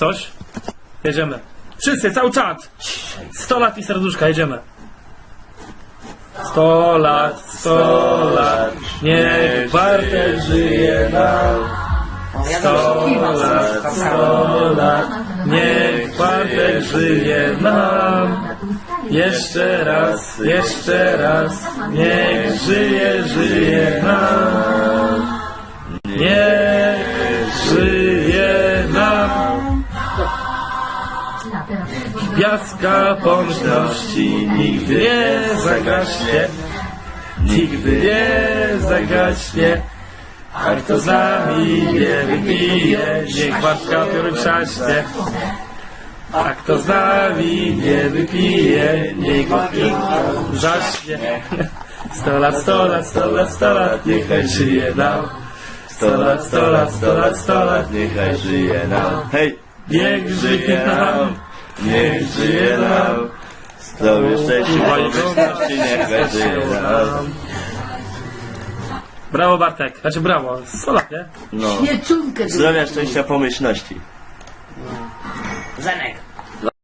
coś? Jedziemy. Wszyscy, cały czat! 100 lat i serduszka, jedziemy. 100 lat, 100 lat, niech Bartek żyje nam. 100 lat, 100 lat, niech Bartek żyje nam. Jeszcze raz, jeszcze raz, niech żyje, żyje nam. Piaska pomyślności nigdy nie zagaśnie, nigdy nie zagaśnie. A kto z nami nie wypije, niech Bartka pióry trzaśnie. A kto z nami nie wypije, niech zaśnie. Sto lat, sto lat, sto lat, sto lat, niechaj żyje nam. Sto lat, sto lat, sto lat, sto lat, Niechaj żyje nam. Hej! Niech żyje nam. Niech żyje nam. Zdrowie, szczęście, pomyślności, niechaj żyje nam. Brawo Bartek, znaczy brawo, 100 lat, nie? No. Zdrowia, szczęścia, pomyślności. Zenek.